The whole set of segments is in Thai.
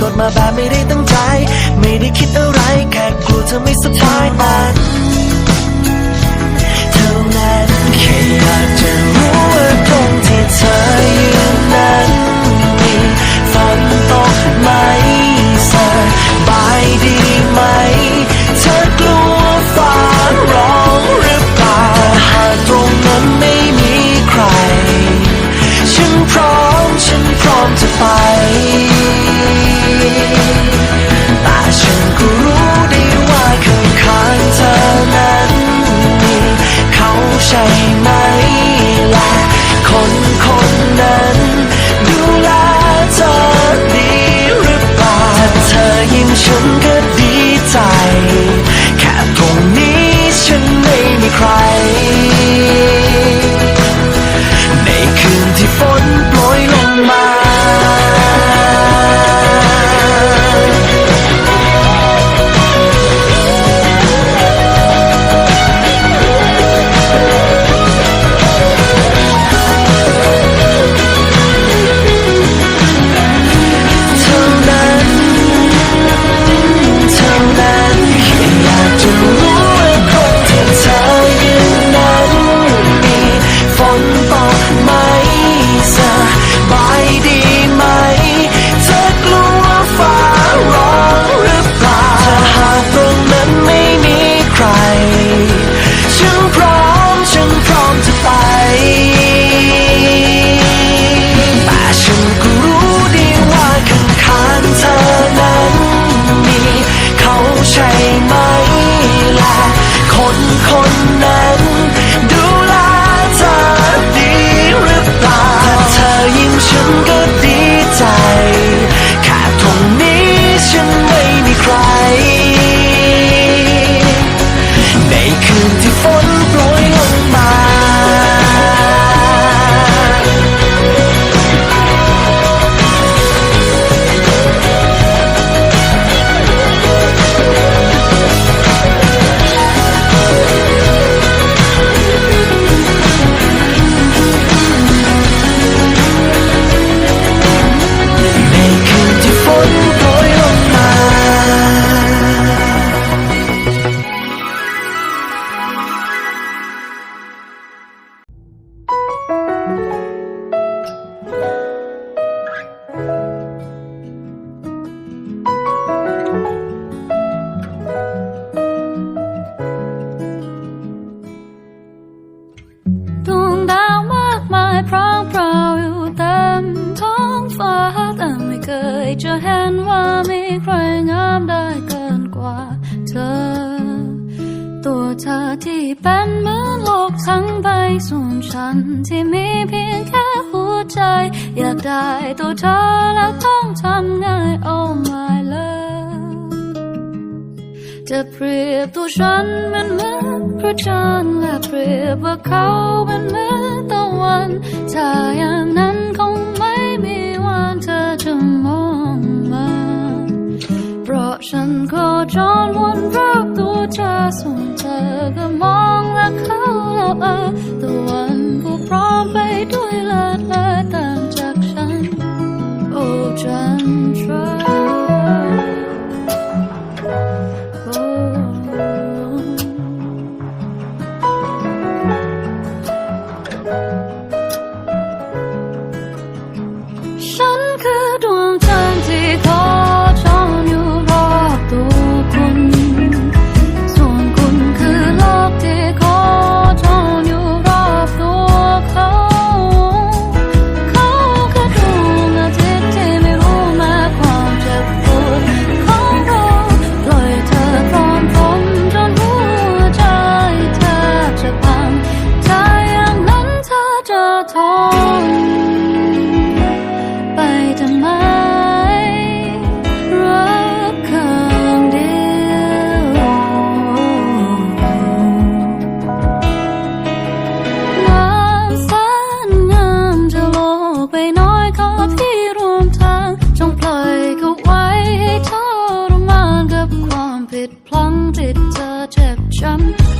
กดมาแบบไม่ได้ตั้งใจ ไม่ได้คิดอะไรแค่กลัวเธอไม่สบายตาเท่านั้นแค่อยากจะรู้ว่าตรงที่เธอยืนนั้นมีฝนตกไหมสบายดีไหม อยากได้ตัวเธอแล้วต้องทำไง Oh my love จะเปรียบตัวฉันเป็นเหมือนพระจันทร์และเปรียบว่าเขาเป็นเหมือนตะวันถ้าอย่างนั้นคงไม่มีวันเธอจะ ฉันก็จอนวนรอบตัวเธอส่วนเธอก็มองและเขาแล้วเออตะวันก็พร้อมไปด้วยเลิศเลอต่างจากฉัน โอ้จัน ดพลังติดเธอเจ็บช้ำ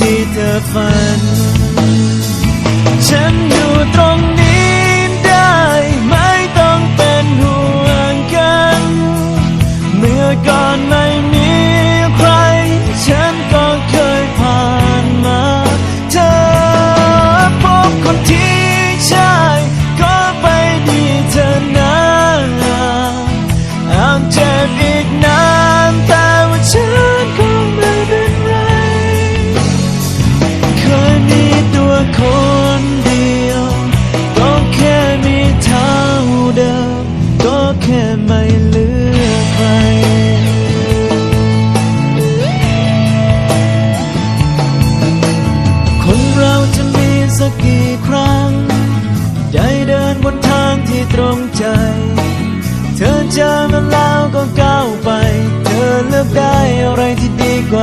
ที่เธอฝัน ฉันอยู่ตรงนี้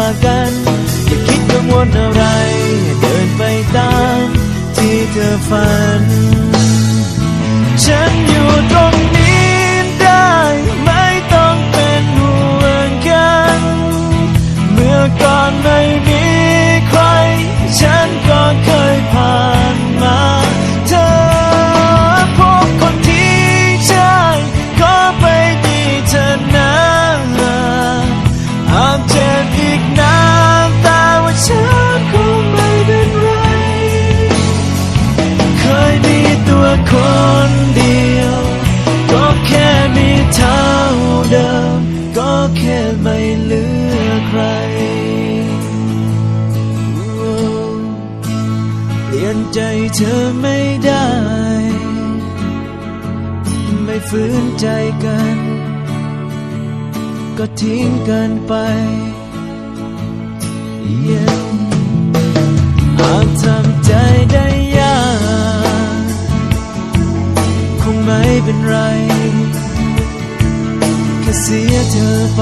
ากัน อย่าคิดกังวลอะไร เดินไปตามที่เธอฝัน ฉันอยู่ตรง เธอไม่ได้ ไม่ฝืนใจกัน ก็ทิ้งกันไปยังอาจทำใจได้ยากคงไม่เป็นไร แค่เสียเธอไป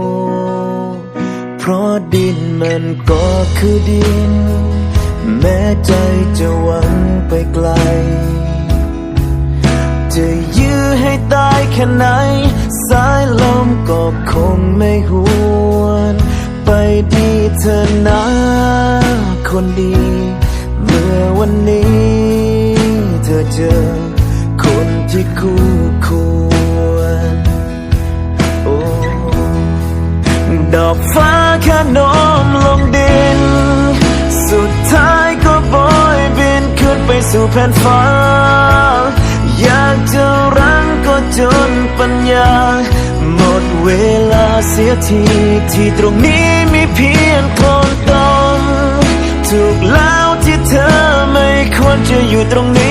เพราะดินมันก็คือดิน แม้ใจจะหวังไปไกล จะยื้อให้ตายแค่ไหน สายลมก็คงไม่หวน ไปดีเธอนะคนดี เมื่อวันนี้ เธอเจอคนที่คู่ค ดอกฟ้าแค่โน้มลงดิน สุดท้ายก็โบยบินขึ้นไปสู่แผ่นฟ้า อยากจะรั้งก็จนปัญญา หมดเวลาเสียทีที่ตรงนี้มีเพียงคนตมถูกแล้วที่เธอไม่ควรจะอยู่ตรงนี้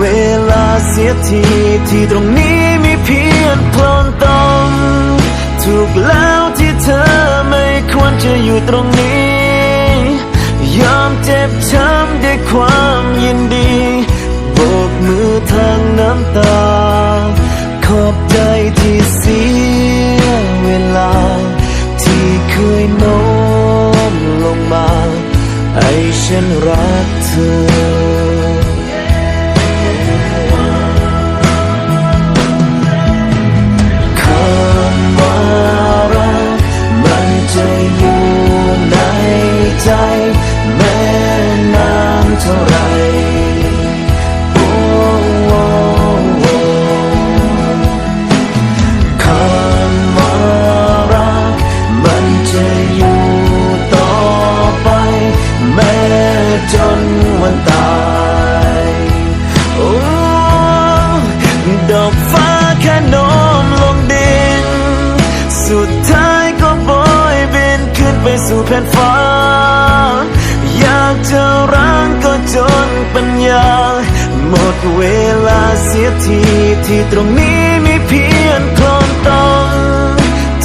เวลาเสียทีที่ตรงนี้มีเพียงโคลนตมถูกแล้วที่เธอไม่ควรจะอยู่ตรงนี้ ยอมเจ็บช้ำด้วยความยินดีโบกมือทางน้ำตา ขอบใจที่เสียเวลา ที่เคยโน้มลงมาให้ฉันรักเธอ ดอกฟ้าแค่โน้มลงดิน สุดท้ายก็โบยบินขึ้นไปสู่แผ่นฟ้า อยากจะร้างก็จนปัญญา หมดเวลาเสียทีที่ตรงนี้มีเพียงคลนตม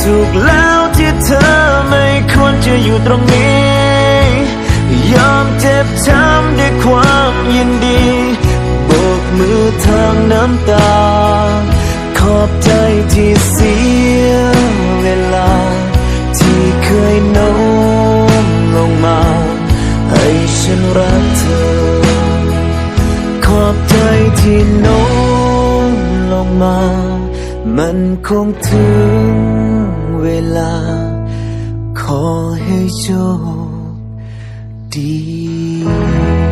ถูกแล้วที่เธอไม่ควรจะอยู่ตรงนี้ ยอมเจ็บช้ำด้วยความยินดี มือทางน้ำตา ขอบใจที่เสียเวลา ที่เคยโน้มลงมา ให้ฉันรักเธอ ขอบใจที่โน้มลงมา มันคงถึงเวลา ขอให้โชคดี